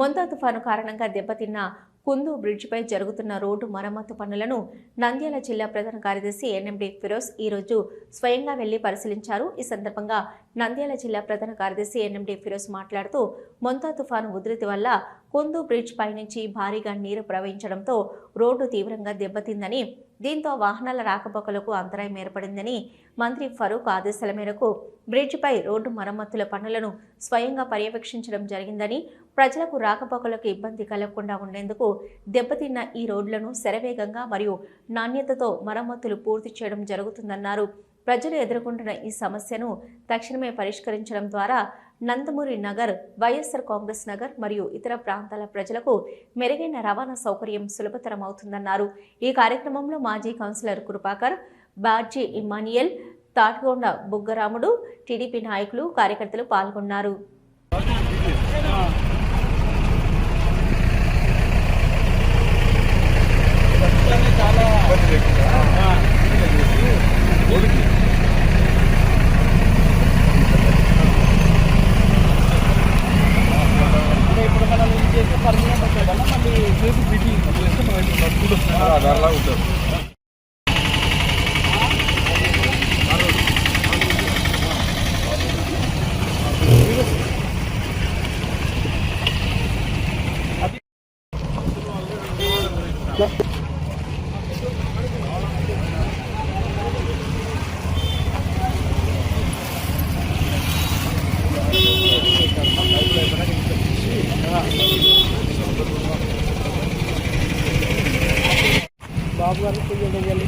మొంతా తుఫాను కారణంగా దెబ్బతిన్న కుందు బ్రిడ్జిపై జరుగుతున్న రోడ్డు మరమ్మతు పనులను నంద్యాల జిల్లా ప్రధాన కార్యదర్శి ఎన్ఎండి ఫిరోజ్ ఈరోజు స్వయంగా వెళ్ళి పరిశీలించారు. ఈ సందర్భంగా నంద్యాల జిల్లా ప్రధాన కార్యదర్శి ఎన్ఎండి ఫిరోజ్ మాట్లాడుతూ మొంతా తుఫాను ఉధృతి వల్ల కుందు బ్రిడ్జ్ పైనుంచి భారీగా నీరు ప్రవహించడంతో రోడ్డు తీవ్రంగా దెబ్బతిందని దీంతో వాహనాల రాకపోకలకు అంతరాయం ఏర్పడిందని మంత్రి ఫరూక్ ఆదేశాల మేరకు బ్రిడ్జిపై రోడ్డు మరమ్మతుల పనులను స్వయంగా పర్యవేక్షించడం జరిగిందని ప్రజలకు రాకపోకలకు ఇబ్బంది కలగకుండా ఉండేందుకు దెబ్బతిన్న ఈ రోడ్లను శరవేగంగా మరియు నాణ్యతతో మరమ్మతులు పూర్తి చేయడం జరుగుతుందన్నారు. ప్రజలు ఎదుర్కొంటున్న ఈ సమస్యను తక్షణమే పరిష్కరించడం ద్వారా నందమూరి నగర్ వైఎస్ఆర్ కాంగ్రెస్ నగర్ మరియు ఇతర ప్రాంతాల ప్రజలకు మెరుగైన రవాణా సౌకర్యం సులభతరం అవుతుందన్నారు ఈ కార్యక్రమంలో మాజీ కౌన్సిలర్ కృపాకర్ బార్జీ ఇమానియల్ తాటిగొండ బుగ్గరాముడు టీడీపీ నాయకులు కార్యకర్తలు పాల్గొన్నారు. చాలా మనం ఇది చేస్తే పర్మనెంట్ వచ్చేదన్నా మళ్ళీ ఉంటుంది బాబు గారు కొంచెం వెళ్ళి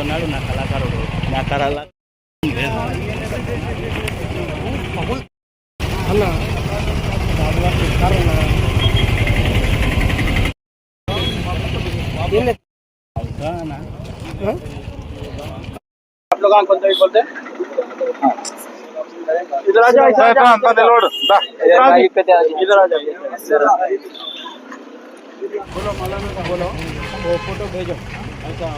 ఉన్నాడు నా కళాకారుడు నా కళ అన్న బాబు గారు చెప్తారు दुकान खोलते ही। इधर आ जाए इधर आ जाओ। इधर आ जाए बोलो बोलो। वो फ़ोटो भेजो। ऐसा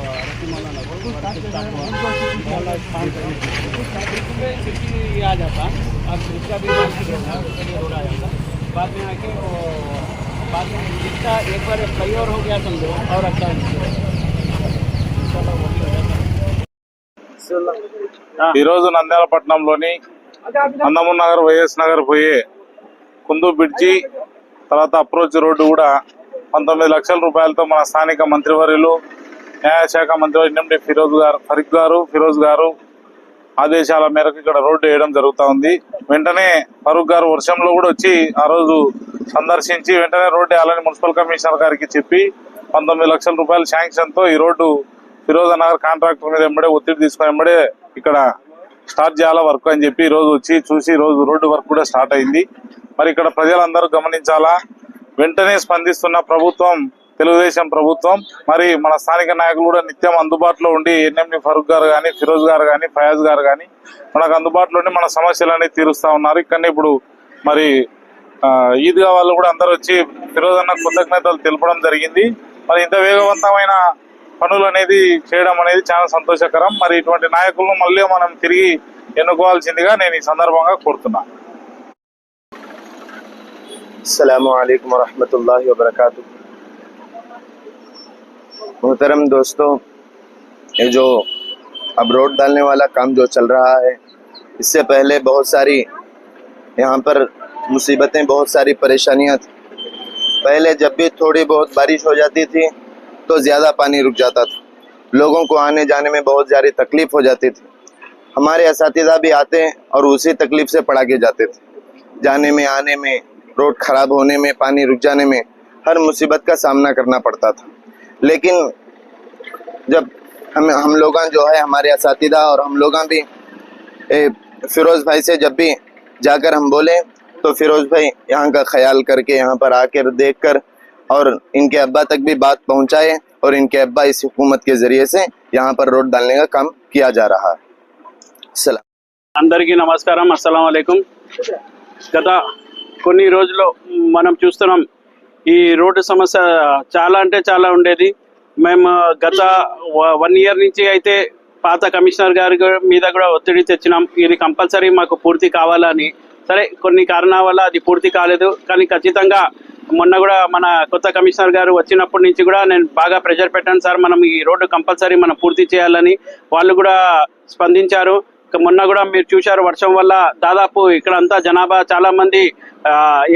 बोलो आ जाता। अब भी हो रहा है बाद में आके वो बाद में जितना एक बार हो गया समझो और अच्छा ఈ రోజు ఈరోజు నంద్యాలపట్నంలోని అందమూర్ నగర్ వైఎస్ నగర్ పోయే కుందు బ్రిడ్జి తర్వాత అప్రోచ్ రోడ్డు కూడా పంతొమ్మిది లక్షల రూపాయలతో మన స్థానిక మంత్రివర్యులు న్యాయశాఖ మంత్రి ఎన్ఎండి ఫిరోజ్ గారు ఫరిక్ గారు ఫిరోజ్ గారు ఆదేశాల మేరకు ఇక్కడ రోడ్డు వేయడం జరుగుతూ ఉంది. వెంటనే ఫరూక్ గారు వర్షంలో కూడా వచ్చి ఆ రోజు సందర్శించి వెంటనే రోడ్డు వేయాలని మున్సిపల్ కమిషనర్ గారికి చెప్పి పంతొమ్మిది లక్షల రూపాయల శాంక్షన్తో ఈ రోడ్డు ఫిరోజనగర్ కాంట్రాక్టర్ మీద ఎంబడే ఒత్తిడి తీసుకుని ఎంబడే ఇక్కడ స్టార్ట్ చేయాలా వర్క్ అని చెప్పి ఈరోజు రోజు వచ్చి చూసి ఈరోజు రోజు రోడ్డు వర్క్ కూడా స్టార్ట్ అయింది. మరి ఇక్కడ ప్రజలందరూ గమనించాలా? వెంటనే స్పందిస్తున్న ప్రభుత్వం తెలుగుదేశం ప్రభుత్వం మరి మన స్థానిక నాయకులు కూడా నిత్యం అందుబాటులో ఉండి ఎన్ఎండి ఫరూక్ గారు కానీ ఫిరోజ్ గారు కానీ ఫయాజ్ గారు కానీ మనకు అందుబాటులో ఉండి మన సమస్యలన్నీ తీరుస్తా ఉన్నారు. ఇక్కడనే ఇప్పుడు మరి ఆ, ఈద్గా వాళ్ళు కూడా అందరూ వచ్చి ఫిరోజ్ అన్న కృతజ్ఞతలు తెలపడం జరిగింది. మరి ఇంత వేగవంతమైన పనులు అనేది చేయడం అనేది చాలా సంతోషకరం మరి ఇటువంటి నాయకులను మళ్ళీ మనం తిరిగి ఎన్నుకోవాల్సిందిగా నేను ఈ సందర్భంగా కోరుతున్నాను अलैक्म वरहमतुल्लाहि वबरकातुह मोहतरम दोस्तों ये जो अब रोड डालने वाला काम जो चल रहा है इससे पहले बहुत सारी यहाँ पर मुसीबतें बहुत सारी परेशानियाँ थी पहले जब भी थोड़ी बहुत बारिश हो जाती थी तो ज़्यादा पानी रुक जाता था। लोगों को आने जाने में बहुत ज़्यादा तकलीफ़ हो जाती थी। हमारे इस भी आते और उसी तकलीफ़ से पढ़ा के जाते थे। जाने में आने में रोड खराब होने में पानी रुक जाने में हर मुसीबत का सामना करना पड़ता था। लेकिन जब हम हम लोग जो है हमारे इस और हम लोग भी ए, फिरोज भाई से जब भी जाकर हम बोले तो फिरोज भाई यहाँ का ख्याल करके यहाँ पर आकर देखकर और इनके अब्बा तक भी बात पहुँचाए और इनके अब्बा इस हुकूमत के ज़रिए से यहाँ पर रोड डालने का काम किया जा रहा है सलाम అందరికీ నమస్కారం అస్సలం అయికం గత కొన్ని రోజులు మనం చూస్తున్నాం ఈ రోడ్డు సమస్య చాలా అంటే చాలా ఉండేది మేము గత వన్ ఇయర్ నుంచి అయితే పాత కమిషనర్ గారి గు- మీద కూడా ఒత్తిడి తెచ్చినాం ఇది కంపల్సరీ మాకు పూర్తి కావాలని సరే కొన్ని కారణాల వల్ల అది పూర్తి కాలేదు కానీ ఖచ్చితంగా మొన్న కూడా మన కొత్త కమిషనర్ గారు వచ్చినప్పటి నుంచి కూడా నేను బాగా ప్రెషర్ పెట్టాను సార్. మనం ఈ రోడ్డు కంపల్సరీ మనం పూర్తి చేయాలని వాళ్ళు కూడా స్పందించారు. మొన్న కూడా మీరు చూశారు వర్షం వల్ల దాదాపు ఇక్కడ అంతా జనాభా చాలా మంది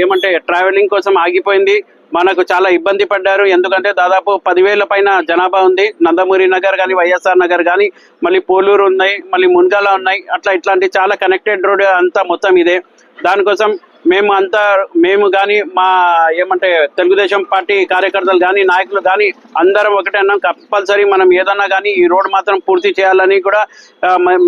ఏమంటే ట్రావెలింగ్ కోసం ఆగిపోయింది. మనకు చాలా ఇబ్బంది పడ్డారు. ఎందుకంటే దాదాపు పదివేల పైన జనాభా ఉంది. నందమూరి నగర్ కానీ వైఎస్ఆర్ నగర్ కానీ మళ్ళీ పోలూరు ఉన్నాయి మళ్ళీ మున్గాల ఉన్నాయి. అట్లా ఇట్లాంటి చాలా కనెక్టెడ్ రోడ్ అంతా మొత్తం ఇదే. దానికోసం మేము అంతా మేము కానీ మా ఏమంటే తెలుగుదేశం పార్టీ కార్యకర్తలు కానీ నాయకులు కానీ అందరం ఒకటే అన్నాం. కంపల్సరీ మనం ఏదన్నా కానీ ఈ రోడ్ మాత్రం పూర్తి చేయాలని కూడా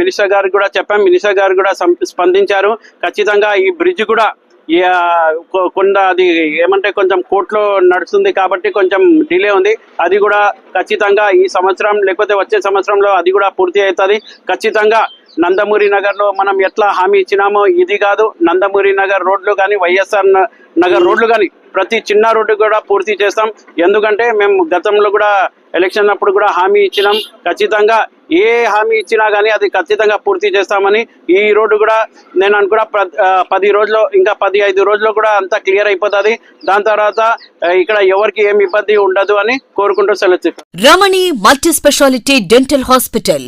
మినిస్టర్ గారికి కూడా చెప్పాం. మినిస్టర్ గారు కూడా స్పందించారు. ఖచ్చితంగా ఈ బ్రిడ్జ్ కూడా కొండ కొంత అది ఏమంటే కొంచెం కోర్టులో నడుస్తుంది కాబట్టి కొంచెం డిలే ఉంది. అది కూడా ఖచ్చితంగా ఈ సంవత్సరం లేకపోతే వచ్చే సంవత్సరంలో అది కూడా పూర్తి అవుతుంది. ఖచ్చితంగా నందమూరి నగర్లో మనం ఎట్లా హామీ ఇచ్చినామో ఇది కాదు. నందమూరి నగర్ రోడ్లు కానీ వైఎస్ఆర్ నగర్ రోడ్లు కానీ ప్రతి చిన్న రోడ్డు కూడా పూర్తి చేస్తాం. ఎందుకంటే మేము గతంలో కూడా ఎలక్షన్ అప్పుడు కూడా హామీ ఇచ్చినాం. ఖచ్చితంగా ఏ హామీ ఇచ్చినా కానీ అది ఖచ్చితంగా పూర్తి చేస్తామని ఈ రోడ్డు కూడా నేను అనుకున్నా పది రోజులు ఇంకా పది ఐదు రోజుల్లో కూడా అంతా క్లియర్ అయిపోతుంది. దాని తర్వాత ఇక్కడ ఎవరికి ఏమి ఇబ్బంది ఉండదు అని కోరుకుంటూ సెలవు Ramani multi speciality dental hospital.